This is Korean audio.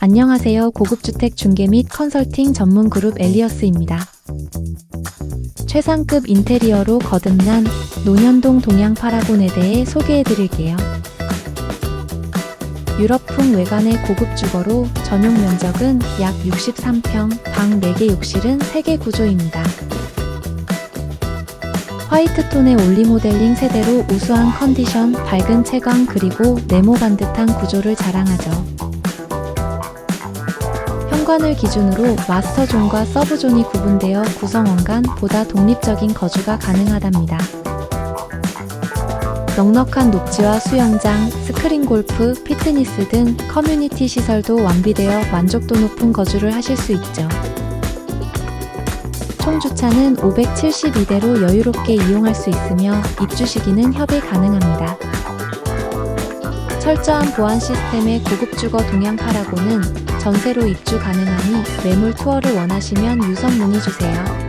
안녕하세요. 고급주택 중개 및 컨설팅 전문 그룹 엘리어스입니다. 최상급 인테리어로 거듭난 논현동 동양 파라곤에 대해 소개해 드릴게요. 유럽풍 외관의 고급 주거로 전용 면적은 약 63평, 방 4개 욕실은 3개 구조입니다. 화이트 톤의 올리 모델링 세대로 우수한 컨디션, 밝은 채광 그리고 네모 반듯한 구조를 자랑하죠. 현관을 기준으로 마스터존과 서브존이 구분되어 구성원 간 보다 독립적인 거주가 가능하답니다. 넉넉한 녹지와 수영장, 스크린 골프, 피트니스 등 커뮤니티 시설도 완비되어 만족도 높은 거주를 하실 수 있죠. 총 주차는 572대로 여유롭게 이용할 수 있으며 입주 시기는 협의 가능합니다. 철저한 보안 시스템의 고급 주거 동양 파라고는 전세로 입주 가능하니 매물 투어를 원하시면 유선 문의 주세요.